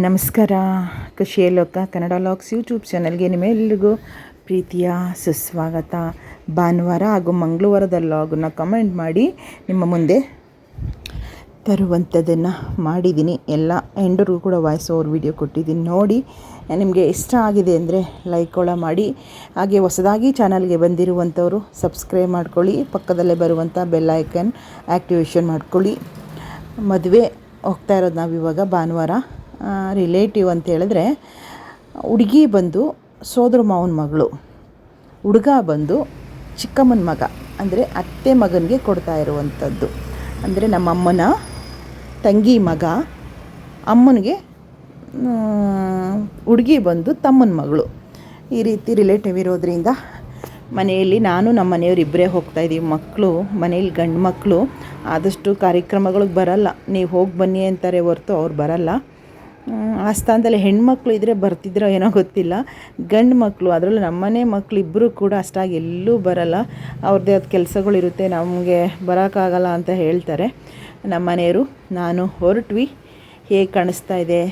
ನಮಸ್ಕಾರ. ಖುಷಿಯ ಲೋಕ, ಕನ್ನಡ ಲಾಕ್ಸ್ ಯೂಟ್ಯೂಬ್ ಚಾನಲ್ಗೆ ನಿಮ್ಮೆಲ್ಲರಿಗೂ ಪ್ರೀತಿಯ ಸುಸ್ವಾಗತ. ಭಾನುವಾರ ಹಾಗೂ ಮಂಗಳವಾರದ ಲಾಗನ್ನು ಕಮೆಂಟ್ ಮಾಡಿ ನಿಮ್ಮ ಮುಂದೆ ತರುವಂಥದ್ದನ್ನು ಮಾಡಿದ್ದೀನಿ. ಎಲ್ಲ ಎಂಡರಿಗೂ ಕೂಡ ವಾಯ್ಸ್ ಓವರ್ ವಿಡಿಯೋ ಕೊಟ್ಟಿದ್ದೀನಿ. ನೋಡಿ, ನಿಮಗೆ ಇಷ್ಟ ಆಗಿದೆ ಅಂದರೆ ಲೈಕ್ ಒಳ ಮಾಡಿ. ಹಾಗೆ ಹೊಸದಾಗಿ ಚಾನಲ್ಗೆ ಬಂದಿರುವಂಥವರು ಸಬ್ಸ್ಕ್ರೈಬ್ ಮಾಡ್ಕೊಳ್ಳಿ. ಪಕ್ಕದಲ್ಲೇ ಬರುವಂಥ ಬೆಲ್ ಐಕನ್ ಆ್ಯಕ್ಟಿವೇಷನ್ ಮಾಡ್ಕೊಳ್ಳಿ. ಮದುವೆ ಹೋಗ್ತಾ ಇರೋದು ನಾವು ಇವಾಗ ಭಾನುವಾರ. ರಿಲೇಟಿವ್ ಅಂತ ಹೇಳಿದ್ರೆ, ಹುಡುಗಿ ಬಂದು ಸೋದರ ಮಾವನ ಮಗಳು, ಹುಡುಗ ಬಂದು ಚಿಕ್ಕಮ್ಮನ ಮಗ, ಅಂದರೆ ಅತ್ತೆ ಮಗನಿಗೆ ಕೊಡ್ತಾ ಇರುವಂಥದ್ದು ಅಂದರೆ ನಮ್ಮಮ್ಮನ ತಂಗಿ ಮಗ, ಅಮ್ಮನಿಗೆ ಹುಡುಗಿ ಬಂದು ತಮ್ಮನ ಮಗಳು. ಈ ರೀತಿ ರಿಲೇಟಿವ್ ಇರೋದ್ರಿಂದ ಮನೆಯಲ್ಲಿ ನಾನು ನಮ್ಮ ಮನೆಯವ್ರು ಇಬ್ಬರೇ ಹೋಗ್ತಾಯಿದ್ದೀವಿ ಮಕ್ಕಳು ಮನೇಲಿ ಗಂಡು ಮಕ್ಕಳು ಆದಷ್ಟು ಕಾರ್ಯಕ್ರಮಗಳಿಗೆ ಬರಲ್ಲ. ನೀವು ಹೋಗಿ ಬನ್ನಿ ಅಂತಾರೆ ಹೊರತು ಅವ್ರು ಬರಲ್ಲ. ಆ ಸ್ಥಾನದಲ್ಲಿ ಹೆಣ್ಮಕ್ಳು ಇದ್ದರೆ ಬರ್ತಿದ್ರೋ ಏನೋ ಗೊತ್ತಿಲ್ಲ. ಗಂಡು ಮಕ್ಕಳು ಅದರಲ್ಲೂ ನಮ್ಮನೆ ಮಕ್ಕಳು ಇಬ್ಬರು ಕೂಡ ಅಷ್ಟಾಗಿ ಎಲ್ಲೂ ಬರಲ್ಲ. ಅವ್ರದ್ದೇ ಅದು ಕೆಲಸಗಳಿರುತ್ತೆ ನಮಗೆ ಬರೋಕ್ಕಾಗಲ್ಲ ಅಂತ ಹೇಳ್ತಾರೆ. ನಮ್ಮ ಮನೆಯವರು ನಾನು ಹೊರಟ್ವಿ. ಹೇಗೆ ಕಾಣಿಸ್ತಾ ಇದೆ?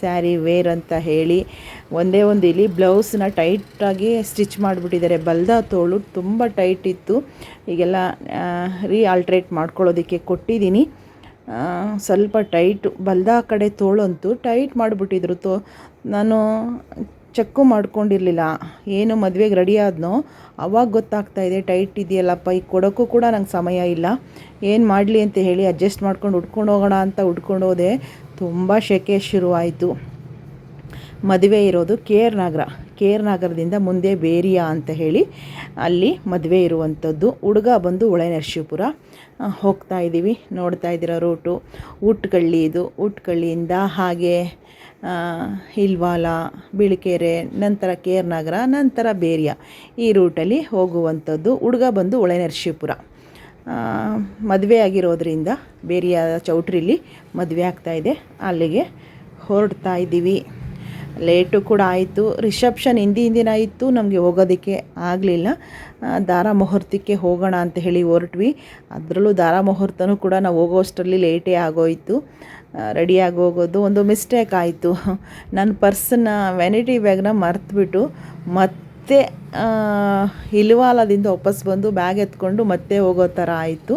ಸ್ಯಾರಿ, ವೇರ್ ಅಂತ ಹೇಳಿ. ಒಂದೇ ಒಂದು ಇಲ್ಲಿ ಬ್ಲೌಸ್ನ ಟೈಟಾಗಿ ಸ್ಟಿಚ್ ಮಾಡಿಬಿಟ್ಟಿದ್ದಾರೆ. ಬಲ್ದ ತೋಳು ತುಂಬ ಟೈಟ್ ಇತ್ತು. ಈಗೆಲ್ಲ ರೀ ಆಲ್ಟ್ರೇಟ್ ಮಾಡ್ಕೊಳ್ಳೋದಕ್ಕೆ ಕೊಟ್ಟಿದ್ದೀನಿ. ಸ್ವಲ್ಪ ಟೈಟು, ಬಲ್ದ ಕಡೆ ತೋಳಂತೂ ಟೈಟ್ ಮಾಡಿಬಿಟ್ಟಿದ್ರು. ತೋ, ನಾನು ಚೆಕ್ಕು ಮಾಡ್ಕೊಂಡಿರಲಿಲ್ಲ. ಏನು ಮದುವೆಗೆ ರೆಡಿ ಆದನೋ? ಅವಾಗ ಗೊತ್ತಾಗ್ತಾ ಇದೆ, ಟೈಟ್ ಇದೆಯಲ್ಲಪ್ಪ ಈಗ ಕೊಡೋಕ್ಕೂ ಕೂಡ ನಂಗೆ ಸಮಯ ಇಲ್ಲ. ಏನು ಮಾಡಲಿ ಅಂತ ಹೇಳಿ ಅಡ್ಜಸ್ಟ್ ಮಾಡ್ಕೊಂಡು ಉಟ್ಕೊಂಡು ಹೋಗೋಣ ಅಂತ ಉಟ್ಕೊಂಡು ಹೋದೆ. ತುಂಬ ಶೆಕೆ ಶುರುವಾಯಿತು. ಮದುವೆ ಇರೋದು K R Nagar. K R ನಗರದಿಂದ ಮುಂದೆ ಬೇರಿಯಾ ಅಂತ ಹೇಳಿ ಅಲ್ಲಿ ಮದುವೆ ಇರುವಂಥದ್ದು. ಹುಡುಗ ಬಂದು ಹೊಳೆನರಸೀಪುರ ಹೋಗ್ತಾ ಇದ್ದೀವಿ. ನೋಡ್ತಾ ಇದ್ದೀರಾ ರೂಟು. ಊಟ್ಕಳ್ಳಿ ಇದು. ಉಟ್ಕಳ್ಳಿಯಿಂದ ಹಾಗೆ ಇಲ್ವಾಲ, ಬಿಳಿಕೆರೆ, ನಂತರ ಕೇರ್ನಗರ ನಂತರ ಬೇರಿಯಾ ಈ ರೂಟಲ್ಲಿ ಹೋಗುವಂಥದ್ದು. ಹುಡುಗ ಬಂದು ಹೊಳೆನರಸೀಪುರ ಮದುವೆ ಆಗಿರೋದ್ರಿಂದ ಬೇರಿಯಾದ ಚೌಟ್ರಿಲಿ ಮದುವೆ ಆಗ್ತಾಯಿದೆ ಅಲ್ಲಿಗೆ ಹೊರಡ್ತಾ ಇದ್ದೀವಿ. ಲೇಟು ಕೂಡ ಆಯಿತು. ರಿಸೆಪ್ಷನ್ ಹಿಂದಿ ಹಿಂದಿನ ಇತ್ತು, ನಮಗೆ ಹೋಗೋದಕ್ಕೆ ಆಗಲಿಲ್ಲ. ದಾರ ಮುಹೂರ್ತಕ್ಕೆ ಹೋಗೋಣ ಅಂತ ಹೇಳಿ ಹೊರಟ್ವಿ. ಅದರಲ್ಲೂ ದಾರ ಮುಹೂರ್ತನೂ ಕೂಡ ನಾವು ಹೋಗೋಷ್ಟರಲ್ಲಿ ಲೇಟೇ ಆಗೋಯಿತು. ರೆಡಿಯಾಗಿ ಹೋಗೋದು ಒಂದು ಮಿಸ್ಟೇಕ್ ಆಯಿತು. ನನ್ನ ಪರ್ಸನ್ನ ವ್ಯಾನಿಟಿ ಬ್ಯಾಗ್ನ ಮರ್ತುಬಿಟ್ಟು ಮತ್ತೆ ಇಲ್ವಾಲದಿಂದ ವಾಪಸ್ ಬಂದು ಬ್ಯಾಗ್ ಎತ್ಕೊಂಡು ಮತ್ತೆ ಹೋಗೋ ಥರ ಆಯಿತು.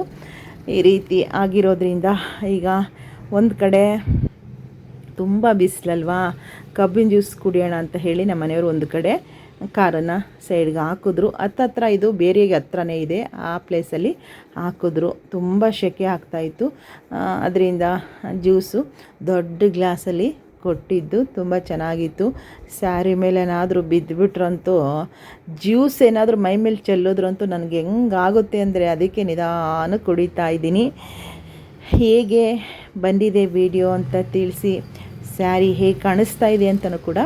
ಈ ರೀತಿ ಆಗಿರೋದ್ರಿಂದ ಈಗ ಒಂದು ಕಡೆ ತುಂಬ ಬಿಸಿಲಲ್ವಾ? ಕಬ್ಬಿನ ಜ್ಯೂಸ್ ಕುಡಿಯೋಣ ಅಂತ ಹೇಳಿ ನಮ್ಮ ಮನೆಯವರು ಒಂದು ಕಡೆ ಕಾರನ್ನು ಸೈಡ್ಗೆ ಹಾಕಿದ್ರು. ಹತ್ತತ್ರ ಇದು ಬೇರೆಗೆ ಹತ್ರನೇ ಇದೆ. ಆ ಪ್ಲೇಸಲ್ಲಿ ಹಾಕಿದ್ರು. ತುಂಬ ಸೆಕೆ ಆಗ್ತಾಯಿತ್ತು ಅದರಿಂದ ಜ್ಯೂಸು ದೊಡ್ಡ ಗ್ಲಾಸಲ್ಲಿ ಕೊಟ್ಟಿದ್ದು. ತುಂಬ ಚೆನ್ನಾಗಿತ್ತು. ಸ್ಯಾರಿ ಮೇಲೆ ಏನಾದರೂ ಬಿದ್ದುಬಿಟ್ರಂತೂ ಜ್ಯೂಸ್ ಏನಾದರೂ ಮೈ ಮೇಲೆ ಚೆಲ್ಲೋದ್ರಂತೂ ನನಗೆ ಹೆಂಗಾಗುತ್ತೆ ಅಂದರೆ ಅದಕ್ಕೆ ನಿಧಾನ ಕುಡಿತಾ ಇದ್ದೀನಿ. ಹೇಗೆ ಬಂದಿದೆ ವಿಡಿಯೋ ಅಂತ ತಿಳಿಸಿ. ಸ್ಯಾರಿ ಹೇಗೆ ಕಾಣಿಸ್ತಾ ಇದೆ ಅಂತಲೂ ಕೂಡ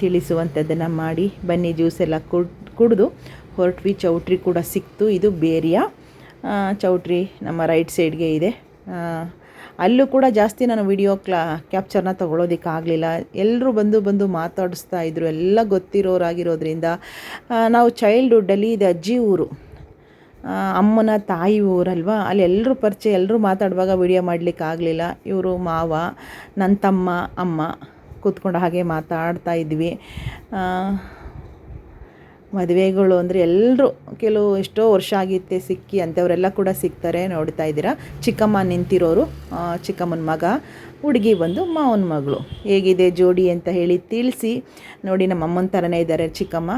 ತಿಳಿಸುವಂಥದ್ದನ್ನು ಮಾಡಿ ಬನ್ನಿ ಜ್ಯೂಸ್ ಎಲ್ಲ ಕುಡಿದು ಹೊರಟ್ವಿ, ಚೌಟ್ರಿ ಕೂಡ ಸಿಕ್ತು. ಇದು ಬೇರಿಯ ಚೌಟ್ರಿ ನಮ್ಮ ರೈಟ್ ಸೈಡ್ಗೆ ಇದೆ. ಅಲ್ಲೂ ಕೂಡ ಜಾಸ್ತಿ ನಾನು ವಿಡಿಯೋ ಕ್ಲಾ, ಕ್ಯಾಪ್ಚರ್ನ ತೊಗೊಳೋದಕ್ಕಾಗಲಿಲ್ಲ ಎಲ್ಲರೂ ಬಂದು ಬಂದು ಮಾತಾಡಿಸ್ತಾ ಇದ್ರು. ಎಲ್ಲ ಗೊತ್ತಿರೋರಾಗಿರೋದ್ರಿಂದ ನಾವು ಚೈಲ್ಡ್ಹುಡ್ಡಲ್ಲಿ ಇದು ಅಜ್ಜಿ ಊರು. ಅಮ್ಮನ ತಾಯಿ ಊರಲ್ವಾ? ಅಲ್ಲಿ ಎಲ್ಲರೂ ಪರಿಚಯ ಎಲ್ಲರೂ ಮಾತಾಡುವಾಗ ವಿಡಿಯೋ ಮಾಡಲಿಕ್ಕಾಗಲಿಲ್ಲ. ಇವರು ಮಾವ ನನ್ನ ತಮ್ಮ, ಅಮ್ಮ ಕೂತ್ಕೊಂಡು ಹಾಗೆ ಮಾತಾಡ್ತಾ ಇದ್ವಿ. ಮದುವೆಗಳು ಅಂದರೆ ಎಲ್ಲರೂ ಕೆಲವು ಎಷ್ಟೋ ವರ್ಷ ಆಗಿತ್ತೆ ಸಿಕ್ಕಿ, ಅಂಥವರೆಲ್ಲ ಕೂಡ ಸಿಗ್ತಾರೆ ನೋಡ್ತಾ ಇದ್ದೀರಾ. ಚಿಕ್ಕಮ್ಮ ನಿಂತಿರೋರು ಚಿಕ್ಕಮ್ಮನ ಮಗ. ಹುಡುಗಿ ಬಂದು ಮಾವನ ಮಗಳು. ಹೇಗಿದೆ ಜೋಡಿ ಅಂತ ಹೇಳಿ ತಿಳಿಸಿ. ನೋಡಿ, ನಮ್ಮ ಅಮ್ಮನ ಥರನೇ ಇದ್ದಾರೆ ಚಿಕ್ಕಮ್ಮ.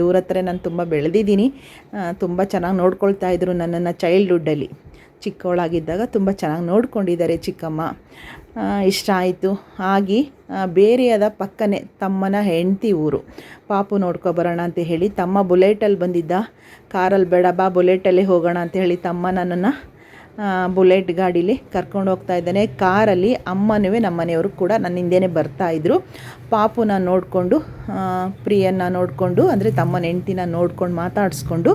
ಇವ್ರ ಹತ್ರ ನಾನು ತುಂಬ ಬೆಳೆದಿದ್ದೀನಿ. ತುಂಬ ಚೆನ್ನಾಗಿ ನೋಡ್ಕೊಳ್ತಾ ಇದ್ರು ನನ್ನನ್ನು ಚೈಲ್ಡ್ಹುಡ್ಡಲ್ಲಿ ಚಿಕ್ಕವಳಾಗಿದ್ದಾಗ ತುಂಬ ಚೆನ್ನಾಗಿ ನೋಡ್ಕೊಂಡಿದ್ದಾರೆ ಚಿಕ್ಕಮ್ಮ. ಇಷ್ಟ ಆಯಿತು. ಆಗಿ ಬೇರೆಯಾದ ಪಕ್ಕನೇ ತಮ್ಮನ ಹೆಂಡತಿ ಊರು. ಪಾಪು ನೋಡ್ಕೊಬರೋಣ ಅಂತ ಹೇಳಿ ತಮ್ಮ ಬುಲೆಟಲ್ಲಿ ಬಂದಿದ್ದ. ಕಾರಲ್ಲಿ ಬೇಡ, ಬಾ ಬುಲೆಟಲ್ಲೇ ಹೋಗೋಣ ಅಂತ ಹೇಳಿ ತಮ್ಮ ನನ್ನನ್ನು ಬುಲೆಟ್ ಗಾಡೀಲಿ ಕರ್ಕೊಂಡು ಹೋಗ್ತಾ ಇದ್ದಾನೆ. ಕಾರಲ್ಲಿ ಅಮ್ಮನೂ ನಮ್ಮ ಮನೆಯವರು ಕೂಡ ನನ್ನ ಹಿಂದೆನೇ ಬರ್ತಾಯಿದ್ರು ಪಾಪುನ ನೋಡಿಕೊಂಡು ಪ್ರಿಯನ್ನ ನೋಡಿಕೊಂಡು, ಅಂದರೆ ತಮ್ಮನ ಹೆಂಡ್ತಿನ ನೋಡ್ಕೊಂಡು ಮಾತಾಡಿಸ್ಕೊಂಡು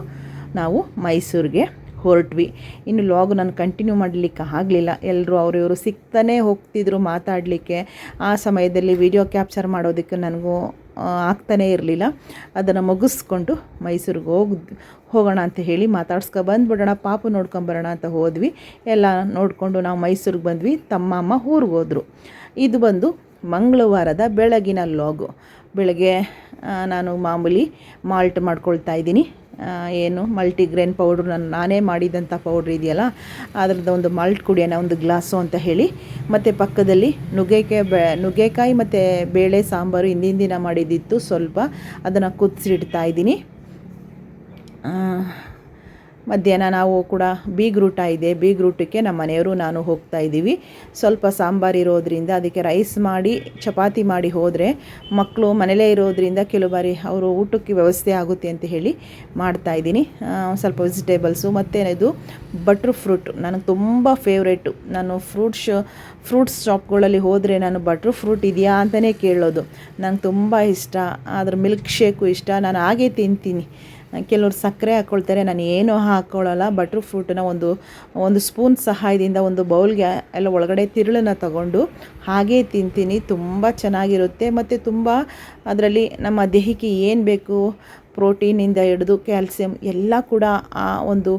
ನಾವು ಮೈಸೂರಿಗೆ ಹೊರಟ್ವಿ. ಇನ್ನು ಲಾಗ್ ನಾನು ಕಂಟಿನ್ಯೂ ಮಾಡಲಿಕ್ಕೆ ಆಗಲಿಲ್ಲ. ಎಲ್ಲರೂ ಅವರಿವರು ಸಿಗ್ತಾನೆ ಹೋಗ್ತಿದ್ರು ಮಾತಾಡಲಿಕ್ಕೆ. ಆ ಸಮಯದಲ್ಲಿ ವಿಡಿಯೋ ಕ್ಯಾಪ್ಚರ್ ಮಾಡೋದಕ್ಕೆ ನನಗೂ ಆಗ್ತಾನೇ ಇರಲಿಲ್ಲ. ಅದನ್ನು ಮುಗಿಸ್ಕೊಂಡು ಮೈಸೂರಿಗೆ ಹೋಗಿ, ಹೋಗೋಣ ಅಂತ ಹೇಳಿ ಮಾತಾಡ್ಸ್ಕೊ ಬಂದುಬಿಡೋಣ. ಪಾಪು ನೋಡ್ಕೊಂಬರೋಣ ಅಂತ ಹೋದ್ವಿ. ಎಲ್ಲ ನೋಡಿಕೊಂಡು ನಾವು ಮೈಸೂರಿಗೆ ಬಂದ್ವಿ. ತಮ್ಮ ಅಮ್ಮ ಊರಿಗೆ ಹೋದರು. ಇದು ಬಂದು ಮಂಗಳವಾರದ ಬೆಳಗಿನ ಲಾಗು ಬೆಳಗ್ಗೆ ನಾನು ಮಾಮೂಲಿ ಮಾಲ್ಟ್ ಮಾಡ್ಕೊಳ್ತಾ ಇದ್ದೀನಿ. ಏನು, ಮಲ್ಟಿಗ್ರೇನ್ ಪೌಡ್ರ್ ನಾನು, ನಾನೇ ಮಾಡಿದಂಥ ಪೌಡ್ರ್ ಇದೆಯಲ್ಲ, ಅದರದ್ದು ಒಂದು ಮಾಲ್ಟ್ ಕುಡಿಯೋಣ, ಒಂದು ಗ್ಲಾಸು ಅಂತ ಹೇಳಿ. ಮತ್ತು ಪಕ್ಕದಲ್ಲಿ ನುಗ್ಗೆಕಾಯಿ ಬೆ, ನುಗ್ಗೆಕಾಯಿ ಮತ್ತು ಬೇಳೆ ಸಾಂಬಾರು ಹಿಂದಿನ ದಿನ ಮಾಡಿದ್ದಿತ್ತು ಸ್ವಲ್ಪ, ಅದನ್ನು ಕುದಿಸಿಡ್ತಾ ಇದ್ದೀನಿ. ಮಧ್ಯಾಹ್ನ ನಾವು ಕೂಡ ಬೀಗ್ರೂಟ ಇದೆ. ಬೀಗ್ರೂಟಕ್ಕೆ ನಮ್ಮ ಮನೆಯವರು ನಾನು ಹೋಗ್ತಾ ಇದ್ದೀವಿ. ಸ್ವಲ್ಪ ಸಾಂಬಾರು ಇರೋದ್ರಿಂದ ಅದಕ್ಕೆ ರೈಸ್ ಮಾಡಿ, ಚಪಾತಿ ಮಾಡಿ ಹೋದರೆ ಮಕ್ಕಳು ಮನೆಯಲ್ಲೇ ಇರೋದ್ರಿಂದ ಕೆಲವು ಬಾರಿ ಅವರು ಊಟಕ್ಕೆ ವ್ಯವಸ್ಥೆ ಆಗುತ್ತೆ ಅಂತ ಹೇಳಿ ಮಾಡ್ತಾ ಇದ್ದೀನಿ. ಸ್ವಲ್ಪ ವೆಜಿಟೇಬಲ್ಸು ಮತ್ತೇನಿದು ಬಟ್ರ್ ಫ್ರೂಟ್. ನನಗೆ ತುಂಬ ಫೇವ್ರೇಟು ನಾನು ಫ್ರೂಟ್ಸ್ ಫ್ರೂಟ್ಸ್ ಶಾಪ್ಗಳಲ್ಲಿ ಹೋದರೆ ನಾನು ಬಟ್ರ್ ಫ್ರೂಟ್ ಇದೆಯಾ ಅಂತಲೇ ಕೇಳೋದು. ನಂಗೆ ತುಂಬ ಇಷ್ಟ. ಅದ್ರ ಮಿಲ್ಕ್ ಶೇಕು ಇಷ್ಟ. ನಾನು ಹಾಗೇ ತಿಂತೀನಿ. ಕೆಲವ್ರು ಸಕ್ಕರೆ ಹಾಕ್ಕೊಳ್ತಾರೆ ನಾನು ಏನೂ ಹಾಕ್ಕೊಳ್ಳಲ್ಲ ಬಟ್ರ್ ಫ್ರೂಟನ್ನ ಒಂದು ಒಂದು ಸ್ಪೂನ್ ಸಹಾಯದಿಂದ ಒಂದು ಬೌಲ್ಗೆ ಎಲ್ಲ ಒಳಗಡೆ ತಿರುಳನ್ನು ತಗೊಂಡು ಹಾಗೇ ತಿಂತೀನಿ. ತುಂಬ ಚೆನ್ನಾಗಿರುತ್ತೆ. ಮತ್ತು ತುಂಬ ಅದರಲ್ಲಿ ನಮ್ಮ ದೇಹಕ್ಕೆ ಏನು ಬೇಕು ಪ್ರೋಟೀನಿಂದ ಹಿಡಿದು ಕ್ಯಾಲ್ಸಿಯಂ ಎಲ್ಲ ಕೂಡ ಆ ಒಂದು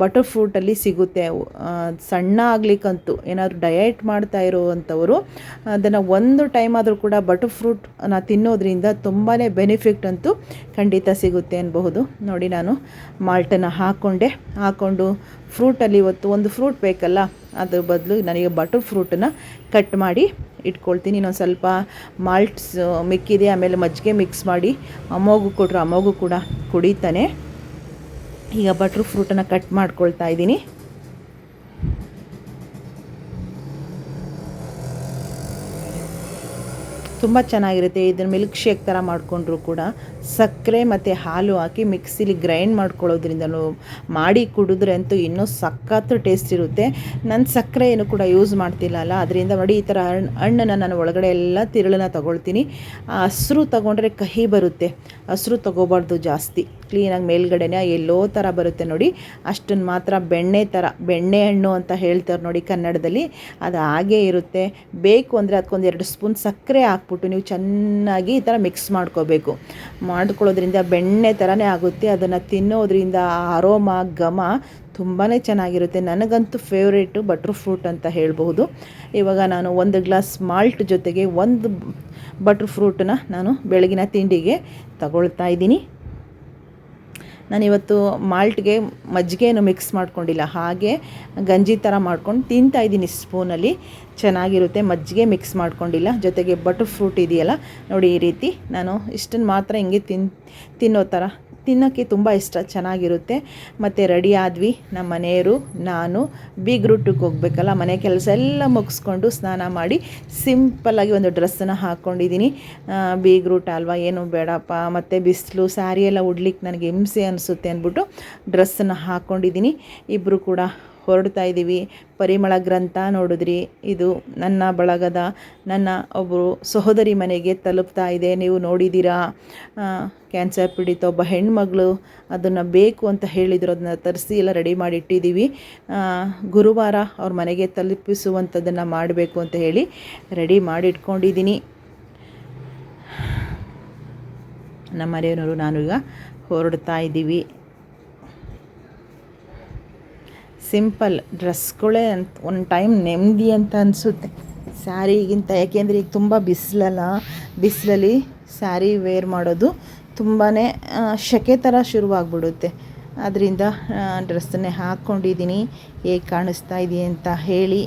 ಬಟರ್ ಫ್ರೂಟಲ್ಲಿ ಸಿಗುತ್ತೆ. ಸಣ್ಣ ಆಗ್ಲಿಕ್ಕಂತೂ ಏನಾದರೂ ಡಯಟ್ ಮಾಡ್ತಾ ಇರೋವಂಥವರು, ಅದನ್ನು ಒಂದು ಟೈಮ್ ಆದರೂ ಕೂಡ ಬಟರ್ ಫ್ರೂಟ್ನ ತಿನ್ನೋದ್ರಿಂದ ತುಂಬಾ ಬೆನಿಫಿಟ್ ಅಂತೂ ಖಂಡಿತ ಸಿಗುತ್ತೆ ಅನ್ಬಹುದು. ನೋಡಿ ನಾನು ಮಾಲ್ಟನ್ನು ಹಾಕ್ಕೊಂಡೆ ಹಾಕ್ಕೊಂಡು ಫ್ರೂಟಲ್ಲಿ ಇವತ್ತು ಒಂದು ಫ್ರೂಟ್ ಬೇಕಲ್ಲ, ಅದ್ರ ಬದಲು ನನಗೆ ಬಟರ್ ಫ್ರೂಟನ್ನು ಕಟ್ ಮಾಡಿ ಇಟ್ಕೊಳ್ತೀನಿ. ಇನ್ನೊಂದು ಸ್ವಲ್ಪ ಮಾಲ್ಟ್ಸ್ ಮಿಕ್ಕಿದೆ, ಆಮೇಲೆ ಮಜ್ಜಿಗೆ ಮಿಕ್ಸ್ ಮಾಡಿ ಅಮ್ಮಗೂ ಕೊಟ್ಟರು ಅಮ್ಮಗೂ ಕೂಡ ಕುಡಿತಾನೆ. ಈಗ ಬಟ್ರ್ ಫ್ರೂಟನ್ನು ಕಟ್ ಮಾಡ್ಕೊಳ್ತಾ ಇದ್ದೀನಿ. ತುಂಬ ಚೆನ್ನಾಗಿರುತ್ತೆ. ಇದನ್ನು ಮಿಲ್ಕ್ ಶೇಕ್ ಥರ ಮಾಡಿಕೊಂಡ್ರು ಕೂಡ. ಸಕ್ಕರೆ ಮತ್ತು ಹಾಲು ಹಾಕಿ ಮಿಕ್ಸಿಲಿ ಗ್ರೈಂಡ್ ಮಾಡ್ಕೊಳ್ಳೋದ್ರಿಂದಲೂ ಮಾಡಿ ಕುಡಿದ್ರೆ ಅಂತೂ ಇನ್ನೂ ಸಖತ್ತು ಟೇಸ್ಟ್ ಇರುತ್ತೆ. ನಾನು ಸಕ್ಕರೆ ಏನು ಕೂಡ ಯೂಸ್ ಮಾಡ್ತಿಲ್ಲ ಅಲ್ಲ ಅದರಿಂದ ನೋಡಿ ಈ ಥರ ಹಣ್ಣು ಹಣ್ಣನ್ನು ನಾನು ಒಳಗಡೆ ಎಲ್ಲ ತಿರುಳನ್ನ ತಗೊಳ್ತೀನಿ. ಆ ಹಸ್ರು ತಗೊಂಡ್ರೆ ಕಹಿ ಬರುತ್ತೆ. ಹಸ್ರು ತಗೋಬಾರ್ದು ಜಾಸ್ತಿ. ಕ್ಲೀನಾಗಿ ಮೇಲ್ಗಡೆನೇ ಎಲ್ಲೋ ಥರ ಬರುತ್ತೆ ನೋಡಿ. ಅಷ್ಟನ್ನು ಮಾತ್ರ ಬೆಣ್ಣೆ ಥರ, ಬೆಣ್ಣೆ ಹಣ್ಣು ಅಂತ ಹೇಳ್ತಾರೆ ನೋಡಿ ಕನ್ನಡದಲ್ಲಿ. ಅದು ಹಾಗೇ ಇರುತ್ತೆ. ಬೇಕು ಅಂದರೆ ಅದಕ್ಕೊಂದು ಎರಡು ಸ್ಪೂನ್ ಸಕ್ಕರೆ ಹಾಕ್ಬಿಟ್ಟು ನೀವು ಚೆನ್ನಾಗಿ ಈ ಥರ ಮಿಕ್ಸ್ ಮಾಡ್ಕೋಬೇಕು. ಮಾಡ್ಕೊಳ್ಳೋದ್ರಿಂದ ಬೆಣ್ಣೆ ಥರನೇ ಆಗುತ್ತೆ. ಅದನ್ನು ತಿನ್ನೋದ್ರಿಂದ ಆರೋಮ, ಘಮ ತುಂಬಾ ಚೆನ್ನಾಗಿರುತ್ತೆ. ನನಗಂತೂ ಫೇವ್ರೇಟು ಬಟರ್ ಫ್ರೂಟ್ ಅಂತ ಹೇಳ್ಬೋದು ಇವಾಗ ನಾನು ಒಂದು ಗ್ಲಾಸ್ ಮಾಲ್ಟ್ ಜೊತೆಗೆ ಒಂದು ಬಟ್ರ್ ಫ್ರೂಟನ್ನ ನಾನು ಬೆಳಗಿನ ತಿಂಡಿಗೆ ತಗೊಳ್ತಾ ಇದ್ದೀನಿ. ನಾನಿವತ್ತು ಮಾಲ್ಟ್ಗೆ ಮಜ್ಜಿಗೆಯನ್ನು ಮಿಕ್ಸ್ ಮಾಡ್ಕೊಂಡಿಲ್ಲ. ಹಾಗೆ ಗಂಜಿ ಥರ ಮಾಡ್ಕೊಂಡು ತಿಂತಾ ಇದ್ದೀನಿ ಸ್ಪೂನಲ್ಲಿ ಚೆನ್ನಾಗಿರುತ್ತೆ, ಮಜ್ಜಿಗೆ ಮಿಕ್ಸ್ ಮಾಡ್ಕೊಂಡಿಲ್ಲ. ಜೊತೆಗೆ ಬಟರ್ ಫ್ರೂಟ್ ಇದೆಯಲ್ಲ, ನೋಡಿ ಈ ರೀತಿ. ನಾನು ಇಷ್ಟನ್ನು ಮಾತ್ರ ಹಿಂಗೆ ತಿನ್, ತಿನ್ನೋ ಥರ ತಿನ್ನೋಕ್ಕೆ ತುಂಬ ಇಷ್ಟ, ಚೆನ್ನಾಗಿರುತ್ತೆ. ಮತ್ತು ರೆಡಿ ಆದ್ವಿ ನಮ್ಮ ಮನೆಯವರು, ನಾನು ಬೀಗ್ರೂಟಿಗೆ ಹೋಗ್ಬೇಕಲ್ಲ, ಮನೆ ಕೆಲಸ ಎಲ್ಲ ಮುಗಿಸ್ಕೊಂಡು ಸ್ನಾನ ಮಾಡಿ ಸಿಂಪಲ್ಲಾಗಿ ಒಂದು ಡ್ರೆಸ್ಸನ್ನು ಹಾಕ್ಕೊಂಡಿದ್ದೀನಿ ಬೀಗ್ರೂಟ್ ಅಲ್ವಾ, ಏನು ಬೇಡಪ್ಪ, ಮತ್ತು ಬಿಸಿಲು ಸ್ಯಾರಿ ಎಲ್ಲ ಉಡ್ಲಿಕ್ಕೆ ನನಗೆ ಹಿಂಸೆ ಅನಿಸುತ್ತೆ ಅಂದ್ಬಿಟ್ಟು ಡ್ರೆಸ್ಸನ್ನು ಹಾಕ್ಕೊಂಡಿದ್ದೀನಿ ಇಬ್ಬರು ಕೂಡ ಹೊರಡ್ತಾ ಇದ್ದೀವಿ. ಪರಿಮಳ ಗ್ರಂಥ ನೋಡಿದ್ರಿ. ಇದು ನನ್ನ ಬಳಗದ, ನನ್ನ ಒಬ್ಬರು ಸಹೋದರಿ ಮನೆಗೆ ತಲುಪ್ತಾ ಇದೆ. ನೀವು ನೋಡಿದ್ದೀರಾ? ಕ್ಯಾನ್ಸರ್ ಪೀಡಿತ ಒಬ್ಬ ಹೆಣ್ಮಗಳು ಅದನ್ನು ಬೇಕು ಅಂತ ಹೇಳಿದ್ರು. ಅದನ್ನ ತರಿಸಿ ಎಲ್ಲ ರೆಡಿ ಮಾಡಿ ಇಟ್ಟಿದ್ದೀವಿ ಗುರುವಾರ ಅವ್ರ ಮನೆಗೆ ತಲುಪಿಸುವಂಥದ್ದನ್ನು ಮಾಡಬೇಕು ಅಂತ ಹೇಳಿ ರೆಡಿ ಮಾಡಿ ಇಟ್ಕೊಂಡಿದ್ದೀನಿ ನಮ್ಮ ಮನೆಯವರು ನಾನು ಈಗ ಹೊರಡ್ತಾ ಇದ್ದೀವಿ. ಸಿಂಪಲ್ ಡ್ರೆಸ್ಗಳೇ ಅಂತ, ಒಂದು ಟೈಮ್ ನೆಮ್ಮದಿ ಅಂತ ಅನಿಸುತ್ತೆ. ಸ್ಯಾರಿಗಿಂತ ಯಾಕೆಂದರೆ ಈಗ ತುಂಬ ಬಿಸಿಲಲ್ಲ, ಬಿಸಿಲಲ್ಲಿ ಸ್ಯಾರಿ ವೇರ್ ಮಾಡೋದು ತುಂಬಾ ಶೆಕೆ ಥರ ಶುರುವಾಗ್ಬಿಡುತ್ತೆ. ಅದರಿಂದ ಡ್ರೆಸ್ಸನ್ನೇ ಹಾಕ್ಕೊಂಡಿದ್ದೀನಿ ಹೇಗೆ ಕಾಣಿಸ್ತಾ ಇದೆಯಾ ಅಂತ ಹೇಳಿ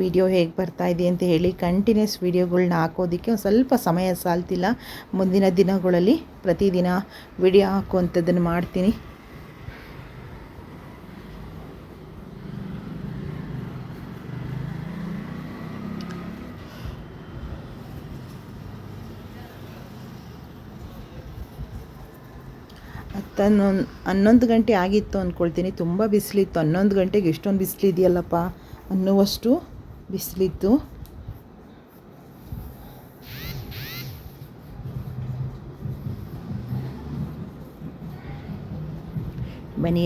ವಿಡಿಯೋ ಹೇಗೆ ಬರ್ತಾ ಇದೆ ಅಂತ ಹೇಳಿ ಕಂಟಿನ್ಯೂಸ್ ವೀಡಿಯೋಗಳ್ನ ಹಾಕೋದಕ್ಕೆ ಒಂದು ಸ್ವಲ್ಪ ಸಮಯ ಸಾಲ್ತಿಲ್ಲ. ಮುಂದಿನ ದಿನಗಳಲ್ಲಿ ಪ್ರತಿದಿನ ವಿಡಿಯೋ ಹಾಕುವಂಥದ್ದನ್ನು ಮಾಡ್ತೀನಿ. ಹತ್ತನ್ನೊಂದು ಹನ್ನೊಂದು ಗಂಟೆ ಆಗಿತ್ತು ಅಂದ್ಕೊಳ್ತೀನಿ ತುಂಬ ಬಿಸಿಲಿತ್ತು. ಹನ್ನೊಂದು ಗಂಟೆಗೆ ಎಷ್ಟೊಂದು ಬಿಸಿಲಿದೆಯಲ್ಲಪ್ಪ ಅನ್ನುವಷ್ಟು ಬಿಸಿಲಿದ್ದು.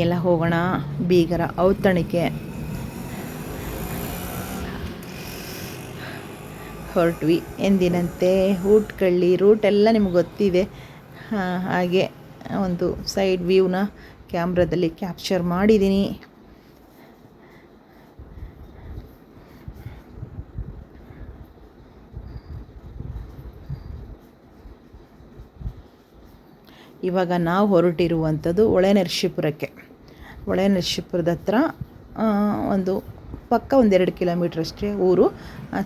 ಎಲ್ಲ ಹೋಗೋಣ, ಬೀಗರ ಔತಣಿಕೆ ಹೊರಟ್ವಿ ಎಂದಿನಂತೆ ಊಟ್ಕಳ್ಳಿ ಕಳ್ಳಿ, ರೂಟ್ ಎಲ್ಲ ನಿಮ್ಗೆ ಗೊತ್ತಿದೆ. ಹಾಗೆ ಒಂದು ಸೈಡ್ ವ್ಯೂನ ಕ್ಯಾಮ್ರಾದಲ್ಲಿ ಕ್ಯಾಪ್ಚರ್ ಮಾಡಿದ್ದೀನಿ. ಇವಾಗ ನಾವು ಹೊರಟಿರುವಂಥದ್ದು ಹೊಳೆನರಸೀಪುರಕ್ಕೆ ಹೊಳೆನರಸೀಪುರದ ಹತ್ರ ಒಂದು ಪಕ್ಕ ಒಂದೆರಡು ಕಿಲೋಮೀಟ್ರ್ ಅಷ್ಟೇ ಊರು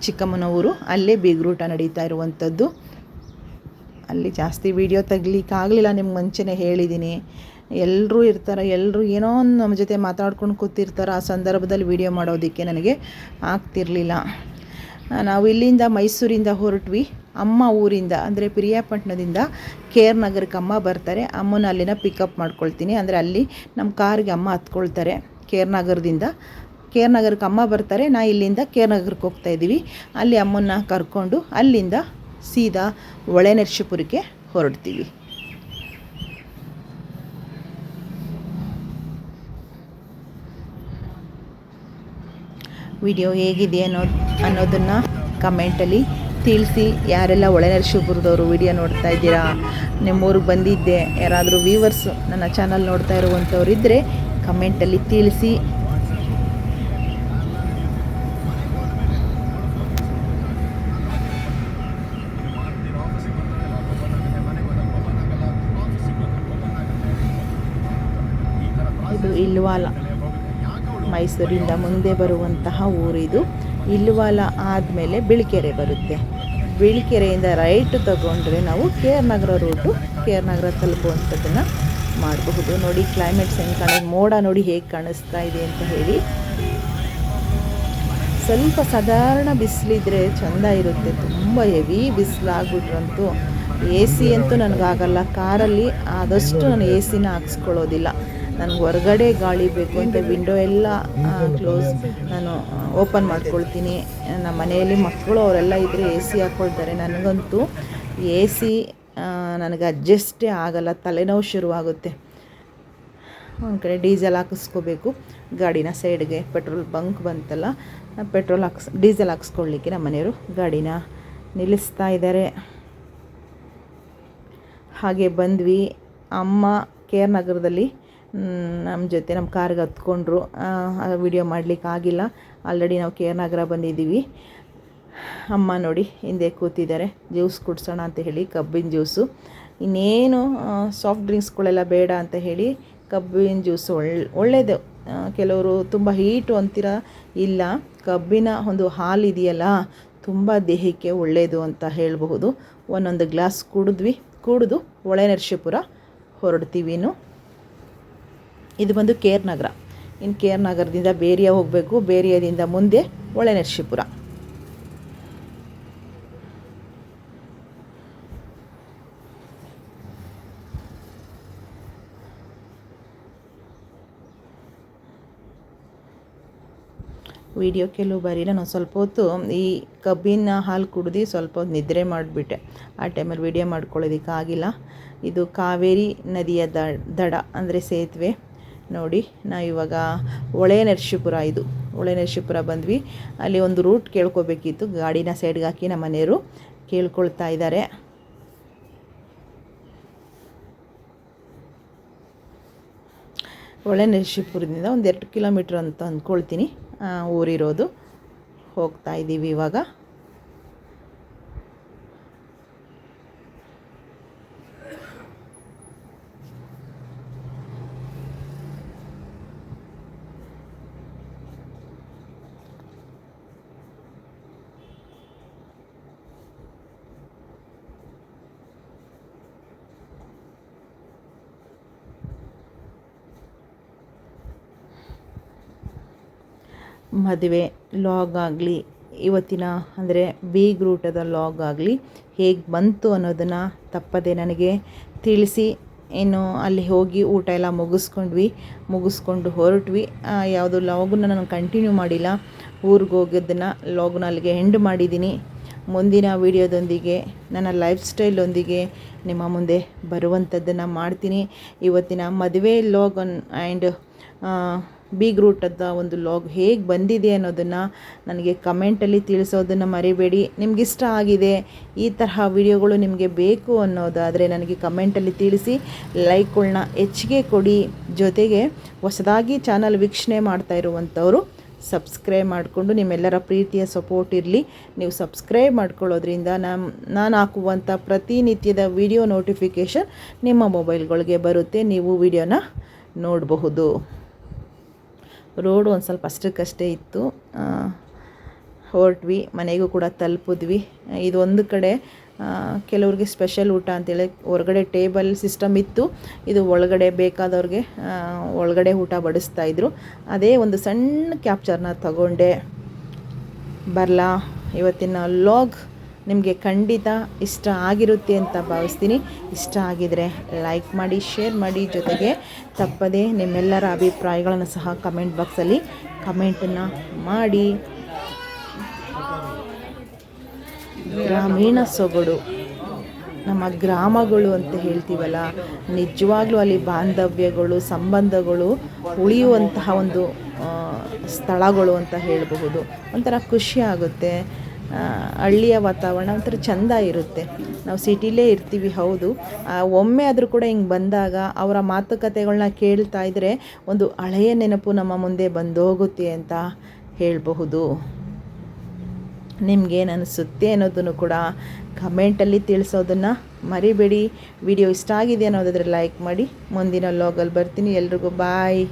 ಚಿಕ್ಕಮ್ಮನ ಊರು ಅಲ್ಲೇ ಬೀಗ್ರೂಟ ನಡೀತಾ ಇರುವಂಥದ್ದು. ಅಲ್ಲಿ ಜಾಸ್ತಿ ವೀಡಿಯೋ ತೆಗ್ಲಿಕ್ಕಾಗಲಿಲ್ಲ, ನಿಮ್ಗೆ ಮುಂಚೆನೇ ಹೇಳಿದ್ದೀನಿ ಎಲ್ಲರೂ ಇರ್ತಾರೆ ಎಲ್ಲರೂ ಏನೋ ಒಂದು ನಮ್ಮ ಜೊತೆ ಮಾತಾಡ್ಕೊಂಡು ಕೂತಿರ್ತಾರೆ, ಆ ಸಂದರ್ಭದಲ್ಲಿ ವೀಡಿಯೋ ಮಾಡೋದಕ್ಕೆ ನನಗೆ ಆಗ್ತಿರಲಿಲ್ಲ. ನಾವು ಇಲ್ಲಿಂದ ಮೈಸೂರಿಂದ ಹೊರಟ್ವಿ. ಅಮ್ಮ ಊರಿಂದ, ಅಂದರೆ ಪಿರಿಯಾಪಟ್ಟಣದಿಂದ ಕೆ ಆರ್ ನಗರಕ್ಕೆ ಅಮ್ಮ ಬರ್ತಾರೆ. ಅಮ್ಮನ ಅಲ್ಲಿನ ಪಿಕಪ್ ಮಾಡ್ಕೊಳ್ತೀನಿ. ಅಂದರೆ ಅಲ್ಲಿ ನಮ್ಮ ಕಾರ್ಗೆ ಅಮ್ಮ ಹತ್ಕೊಳ್ತಾರೆ ಕೆ ಆರ್ ನಗರದಿಂದ. ಕೆ ಆರ್ ನಗರಕ್ಕೆ ಅಮ್ಮ ಬರ್ತಾರೆ. ನಾ ಇಲ್ಲಿಂದ ಕೆ ಆರ್ ನಗರಕ್ಕೆ ಹೋಗ್ತಾ ಇದ್ದೀವಿ. ಅಲ್ಲಿ ಅಮ್ಮನ್ನ ಕರ್ಕೊಂಡು ಅಲ್ಲಿಂದ ಸೀದಾ ಹೊಳೆನರಸೀಪುರಕ್ಕೆ ಹೊರಡ್ತೀವಿ. ವಿಡಿಯೋ ಹೇಗಿದೆ ಅನ್ನೋ ಅನ್ನೋದನ್ನು ಕಮೆಂಟಲ್ಲಿ ತಿಳಿಸಿ ಯಾರೆಲ್ಲ ಒಳನರಸೀಪುರದವರು ವಿಡಿಯೋ ನೋಡ್ತಾ ಇದ್ದೀರಾ, ನಿಮ್ಮೂರಿಗೆ ಬಂದಿದ್ದೆ, ಯಾರಾದರೂ ವೀವರ್ಸ್ ನನ್ನ ಚಾನಲ್ ನೋಡ್ತಾ ಇರುವಂಥವ್ರು ಇದ್ದರೆ ಕಮೆಂಟಲ್ಲಿ ತಿಳಿಸಿ. ಇದು ಇಲ್ವಾಲ, ಮೈಸೂರಿಂದ ಮುಂದೆ ಬರುವಂತಹ ಊರಿದು. ಇಲ್ವಾಲ ಆದಮೇಲೆ ಬಿಳಿಕೆರೆ ಬರುತ್ತೆ. ಬಿಳಿಕೆರೆಯಿಂದ ರೈಟ್ ತಗೊಂಡ್ರೆ ನಾವು K R Nagar route K R Nagar ತಲುಪುವಂಥದ್ದನ್ನು ಮಾಡಬಹುದು. ನೋಡಿ ಕ್ಲೈಮೇಟ್ಸ್ ಹೆಂಗೆ ಮೋಡ ನೋಡಿ ಹೇಗೆ ಕಾಣಿಸ್ತಾ ಇದೆ ಅಂತ ಹೇಳಿ. ಸ್ವಲ್ಪ ಸಾಧಾರಣ ಬಿಸಿಲಿದ್ರೆ ಚೆಂದ ಇರುತ್ತೆ. ತುಂಬ ಹೆವಿ ಬಿಸಿಲಾಗ್ಬಿಟ್ರಂತೂ ಎ ಸಿ ಅಂತೂ ನನಗಾಗಲ್ಲ. ಕಾರಲ್ಲಿ ಆದಷ್ಟು ನಾನು ಎ ಸಿನ ಹಾಕ್ಸ್ಕೊಳ್ಳೋದಿಲ್ಲ. ನನಗೆ ಹೊರಗಡೆ ಗಾಳಿ ಬೇಕು ಅಂತ ವಿಂಡೋ ಎಲ್ಲ ಕ್ಲೋಸ್ ನಾನು ಓಪನ್ ಮಾಡ್ಕೊಳ್ತೀನಿ. ನಮ್ಮ ಮನೆಯಲ್ಲಿ ಮಕ್ಕಳು ಅವರೆಲ್ಲ ಇದ್ದರೆ ಎ ಸಿ ಹಾಕ್ಕೊಳ್ತಾರೆ ನನಗಂತೂ. ಎ ಸಿ ನನಗೆ ಅಡ್ಜಸ್ಟೇ ಆಗಲ್ಲ, ತಲೆನೋವು ಶುರುವಾಗುತ್ತೆ. ಒಂದು ಕಡೆ ಡೀಸೆಲ್ ಹಾಕಿಸ್ಕೋಬೇಕು. ಗಾಡಿನ ಸೈಡ್ಗೆ ಪೆಟ್ರೋಲ್ ಬಂಕ್ ಬಂತಲ್ಲ ಪೆಟ್ರೋಲ್ ಹಾಕ್ಸ್ ಡೀಸೆಲ್ ಹಾಕ್ಸ್ಕೊಳ್ಳಿಕ್ಕೆ ನಮ್ಮ ಮನೆಯವರು ಗಾಡಿನ ನಿಲ್ಲಿಸ್ತಾ ಇದ್ದಾರೆ. ಹಾಗೆ ಬಂದ್ವಿ. ಅಮ್ಮ ಕೆ ಆರ್ ನಗರದಲ್ಲಿ ನಮ್ಮ ಜೊತೆ ನಮ್ಮ ಕಾರ್ಗೆ ಹತ್ಕೊಂಡ್ರು. ವಿಡಿಯೋ ಮಾಡಲಿಕ್ಕೆ ಆಗಿಲ್ಲ. ಆಲ್ರೆಡಿ ನಾವು ಕೆ ಆರ್ ನಗರ ಬಂದಿದ್ದೀವಿ. ಅಮ್ಮ ನೋಡಿ, ಹಿಂದೆ ಕೂತಿದ್ದಾರೆ. ಜ್ಯೂಸ್ ಕುಡ್ಸೋಣ ಅಂತ ಹೇಳಿ, ಕಬ್ಬಿನ ಜ್ಯೂಸು ಇನ್ನೇನು ಸಾಫ್ಟ್ ಡ್ರಿಂಕ್ಸ್ಗಳೆಲ್ಲ ಬೇಡ ಅಂತ ಹೇಳಿ, ಕಬ್ಬಿನ ಜ್ಯೂಸ್ ಒಳ್ಳೆ ಒಳ್ಳೆಯದು ಕೆಲವರು ತುಂಬ ಹೀಟು ಅಂತೀರ, ಇಲ್ಲ. ಕಬ್ಬಿನ ಒಂದು ಹಾಲು ಇದೆಯಲ್ಲ, ತುಂಬ ದೇಹಕ್ಕೆ ಒಳ್ಳೆಯದು ಅಂತ ಹೇಳಬಹುದು. ಒಂದೊಂದು ಗ್ಲಾಸ್ ಕುಡಿದ್ವಿ. ಕುಡಿದು ಹೊಳೆನರಸೀಪುರ ಹೊರಡ್ತೀವಿ ಇನ್ನು. ಇದು ಬಂದು ಕೆ ಆರ್ ನಗರ. ಇನ್ನು ಕೆ ಆರ್ ನಗರದಿಂದ ಬೇರಿಯ ಹೋಗಬೇಕು, ಬೇರಿಯದಿಂದ ಮುಂದೆ ಹೊಳೆನರಸೀಪುರ ವಿಡಿಯೋ ಕೆಲವು ಬಾರಿ ನಾನು ಸ್ವಲ್ಪ ಹೊತ್ತು ಈ ಕಬ್ಬಿನ ಹಾಲು ಕುಡ್ದು ಸ್ವಲ್ಪ ಹೊತ್ತು ನಿದ್ರೆ ಮಾಡಿಬಿಟ್ಟೆ. ಆ ಟೈಮಲ್ಲಿ ವಿಡಿಯೋ ಮಾಡ್ಕೊಳ್ಳೋದಕ್ಕಾಗಿಲ್ಲ. ಇದು ಕಾವೇರಿ ನದಿಯ ದಡ, ಅಂದರೆ ಸೇತುವೆ. ನೋಡಿ ನಾವು ಇವಾಗ ಹೊಳೆ ನರಸೀಪುರ ಇದು. ಹೊಳೆ ನರಸೀಪುರ ಬಂದ್ವಿ. ಅಲ್ಲಿ ಒಂದು ರೂಟ್ ಕೇಳ್ಕೊಬೇಕಿತ್ತು. ಗಾಡಿನ ಸೈಡ್ಗೆ ಹಾಕಿ ನಮ್ಮ ಮನೆಯವರು ಕೇಳ್ಕೊಳ್ತಾ ಇದ್ದಾರೆ ಹೊಳೆ ನರಸೀಪುರದಿಂದ ಒಂದು ಎರಡು ಕಿಲೋಮೀಟ್ರ್ ಅಂತ ಅಂದ್ಕೊಳ್ತೀನಿ. ಊರಿರೋದು. ಹೋಗ್ತಾ ಇದ್ದೀವಿ ಇವಾಗ. ಮದುವೆ ಲಾಗ್ ಆಗಲಿ, ಇವತ್ತಿನ ಅಂದರೆ ಬೀಗ್ ರೂಟದ ಲಾಗ್ ಆಗಲಿ, ಹೇಗೆ ಬಂತು ಅನ್ನೋದನ್ನು ತಪ್ಪದೆ ನನಗೆ ತಿಳಿಸಿ, ಏನು ಅಲ್ಲಿ ಹೋಗಿ ಊಟ ಎಲ್ಲ ಮುಗಿಸ್ಕೊಂಡ್ವಿ, ಮುಗಿಸ್ಕೊಂಡು ಹೊರಟ್ವಿ. ಯಾವುದು ಲಾಗನ್ನ ನಾನು ಕಂಟಿನ್ಯೂ ಮಾಡಿಲ್ಲ. ಊರಿಗೆ ಹೋಗೋದನ್ನು ಲಾಗ್ನ ಅಲ್ಲಿಗೆ ಎಂಡ್ ಮಾಡಿದ್ದೀನಿ. ಮುಂದಿನ ವಿಡಿಯೋದೊಂದಿಗೆ, ನನ್ನ ಲೈಫ್ ಸ್ಟೈಲೊಂದಿಗೆ ನಿಮ್ಮ ಮುಂದೆ ಬರುವಂಥದ್ದನ್ನು ಮಾಡ್ತೀನಿ. ಇವತ್ತಿನ ಮದುವೆ ಲಾಗ್ ಆ್ಯಂಡ್ ಬಿಗ್ ರೂಟದ ಒಂದು ಲಾಗ್ ಹೇಗೆ ಬಂದಿದೆ ಅನ್ನೋದನ್ನು ನನಗೆ ಕಮೆಂಟಲ್ಲಿ ತಿಳಿಸೋದನ್ನು ಮರಿಬೇಡಿ. ನಿಮ್ಗೆ ಇಷ್ಟ ಆಗಿದೆ ಈ ತರಹ ವಿಡಿಯೋಗಳು ನಿಮಗೆ ಬೇಕು ಅನ್ನೋದಾದರೆ ನನಗೆ ಕಮೆಂಟಲ್ಲಿ ತಿಳಿಸಿ. ಲೈಕ್ಗಳನ್ನ ಹೆಚ್ಚಿಗೆ ಕೊಡಿ. ಜೊತೆಗೆ ಹೊಸದಾಗಿ ಚಾನಲ್ ವೀಕ್ಷಣೆ ಮಾಡ್ತಾ ಇರುವಂಥವರು ಸಬ್ಸ್ಕ್ರೈಬ್ ಮಾಡಿಕೊಂಡು ನಿಮ್ಮೆಲ್ಲರ ಪ್ರೀತಿಯ ಸಪೋರ್ಟ್ ಇರಲಿ. ನೀವು ಸಬ್ಸ್ಕ್ರೈಬ್ ಮಾಡ್ಕೊಳ್ಳೋದ್ರಿಂದ ನಮ್ಮ ನಾನು ಹಾಕುವಂಥ ಪ್ರತಿನಿತ್ಯದ ವಿಡಿಯೋ ನೋಟಿಫಿಕೇಷನ್ ನಿಮ್ಮ ಮೊಬೈಲ್ಗಳಿಗೆ ಬರುತ್ತೆ. ನೀವು ವಿಡಿಯೋನ ನೋಡಬಹುದು. ರೋಡು ಒಂದು ಸ್ವಲ್ಪ ಅಷ್ಟಕ್ಕಷ್ಟೇ ಇತ್ತು. ಹೊರಟ್ವಿ, ಮನೆಗೂ ಕೂಡ ತಲುಪಿದ್ವಿ. ಇದು ಒಂದು ಕಡೆ ಕೆಲವ್ರಿಗೆ ಸ್ಪೆಷಲ್ ಊಟ ಅಂತೇಳಿ ಹೊರಗಡೆ ಟೇಬಲ್ ಸಿಸ್ಟಮ್ ಇತ್ತು. ಇದು ಒಳಗಡೆ ಬೇಕಾದವ್ರಿಗೆ ಒಳಗಡೆ ಊಟ ಬಡಿಸ್ತಾ ಇದ್ರು. ಅದೇ ಒಂದು ಸಣ್ಣ ಕ್ಯಾಪ್ಚರ್ನ ತಗೊಂಡೆ. ಬರಲಾ, ಇವತ್ತಿನ ಲಾಗ್ ನಿಮಗೆ ಖಂಡಿತ ಇಷ್ಟ ಆಗಿರುತ್ತೆ ಅಂತ ಭಾವಿಸ್ತೀನಿ. ಇಷ್ಟ ಆಗಿದರೆ ಲೈಕ್ ಮಾಡಿ ಶೇರ್ ಮಾಡಿ. ಜೊತೆಗೆ ತಪ್ಪದೇ ನಿಮ್ಮೆಲ್ಲರ ಅಭಿಪ್ರಾಯಗಳನ್ನು ಸಹ ಕಮೆಂಟ್ ಬಾಕ್ಸಲ್ಲಿ ಕಮೆಂಟನ್ನು ಮಾಡಿ. ಗ್ರಾಮೀಣ ಸೊಗಡು. ನಮ್ಮ ಗ್ರಾಮಗಳು ಅಂತ ಹೇಳ್ತೀವಲ್ಲ, ನಿಜವಾಗ್ಲೂ ಅಲ್ಲಿ ಬಾಂಧವ್ಯಗಳು, ಸಂಬಂಧಗಳು ಉಳಿಯುವಂತಹ ಒಂದು ಸ್ಥಳಗಳು ಅಂತ ಹೇಳಬಹುದು. ಒಂಥರ ಖುಷಿ ಆಗುತ್ತೆ. ಹಳ್ಳಿಯ ವಾತಾವರಣ ಒಂಥರ ಚೆಂದ ಇರುತ್ತೆ. ನಾವು ಸಿಟಿಲೇ ಇರ್ತೀವಿ, ಹೌದು. ಒಮ್ಮೆ ಆದರೂ ಕೂಡ ಹಿಂಗೆ ಬಂದಾಗ ಅವರ ಮಾತುಕತೆಗಳನ್ನ ಕೇಳ್ತಾ ಇದ್ದರೆ ಒಂದು ಹಳೆಯ ನೆನಪು ನಮ್ಮ ಮುಂದೆ ಬಂದೋಗುತ್ತೆ ಅಂತ ಹೇಳಬಹುದು. ನಿಮ್ಗೇನು ಅನಿಸುತ್ತೆ ಅನ್ನೋದನ್ನು ಕೂಡ ಕಮೆಂಟಲ್ಲಿ ತಿಳಿಸೋದನ್ನು ಮರಿಬೇಡಿ. ವಿಡಿಯೋ ಇಷ್ಟ ಆಗಿದೆ ಅನ್ನೋದಾದರೆ ಲೈಕ್ ಮಾಡಿ. ಮುಂದಿನ ಲಾಗಲ್ಲಿ ಬರ್ತೀನಿ. ಎಲ್ರಿಗೂ ಬಾಯ್.